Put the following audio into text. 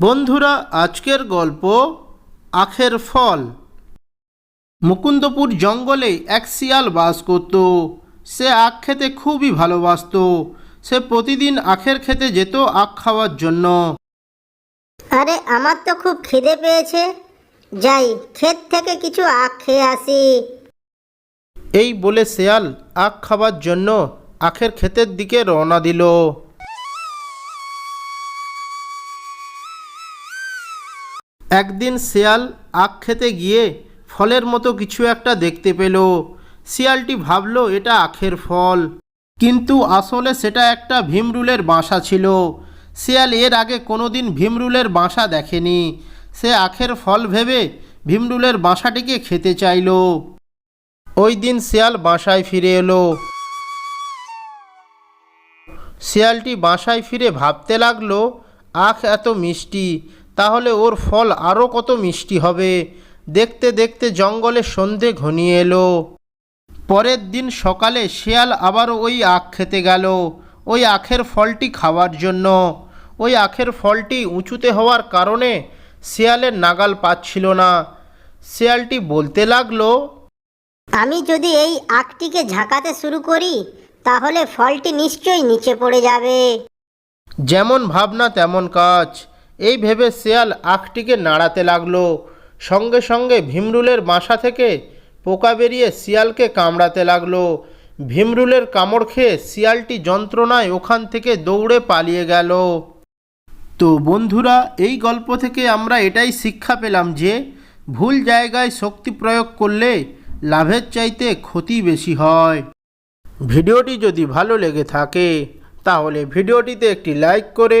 বন্ধুরা আজকের গল্প আখের ফল। মুকুন্দপুর জঙ্গলে এক শিয়াল বাস করত। সে আখ খেতে খুবই ভালোবাসতো। সে প্রতিদিন আখের খেতে যেত আখ খাওয়ার জন্য। আরে আমার তো খুব খিদে পেয়েছে। যাই ক্ষেত থেকে কিছু আখ খেয়ে আসি। এই বলে শেয়াল আখ খাবার জন্য আখের ক্ষেতের দিকে রওনা দিল। একদিন শেয়াল আখ খেতে গিয়ে ফলের মতো কিছু একটা দেখতে পেল। শিয়ালটি ভাবল, এটা আখের ফল। কিন্তু আসলে সেটা একটা ভীমরুলের বাসা ছিল। শিয়াল এর আগে কোনোদিন ভীমরুলের বাসা দেখেনি। সে আখের ফল ভেবে ভীমরুলের বাসাটিকে খেতে চাইলো। ওই দিন শিয়াল বাসায় ফিরে এলো। শিয়ালটি বাসায় ফিরে ভাবতে লাগল, আখ এত মিষ্টি তাহলে ওর ফল আরও কত মিষ্টি হবে? দেখতে দেখতে জঙ্গলে সন্ধে ঘনিয়ে এলো। পরের দিন সকালে শিয়াল আবারও ওই আখ খেতে গেল। ওই আখের ফলটি খাওয়ার জন্য। ওই আখের ফলটি উঁচুতে হওয়ার কারণে শিয়ালের নাগাল পাচ্ছিল না। শিয়ালটি বলতে লাগল আমি যদি এই আখটিকে ঝাঁকাতে শুরু করি তাহলে ফলটি নিশ্চয়ই নিচে পড়ে যাবে। যেমন ভাবনা তেমন কাজ। এই ভেবে শেয়াল আখটিকে নাড়াতে লাগল। সঙ্গে সঙ্গে ভীমরুলের বাসা থেকে পোকা বেরিয়ে শিয়ালকে কামড়াতে লাগল। ভীমরুলের কামড় খেয়ে শিয়ালটি যন্ত্রণায় ওখান থেকে দৌড়ে পালিয়ে গেল। তো বন্ধুরা, এই গল্প থেকে আমরা এটাই শিক্ষা পেলাম যে, ভুল জায়গায় শক্তি প্রয়োগ করলে লাভের চাইতে ক্ষতি বেশি হয়। ভিডিওটি যদি ভালো লেগে থাকে, তাহলে ভিডিওটিতে একটি লাইক করে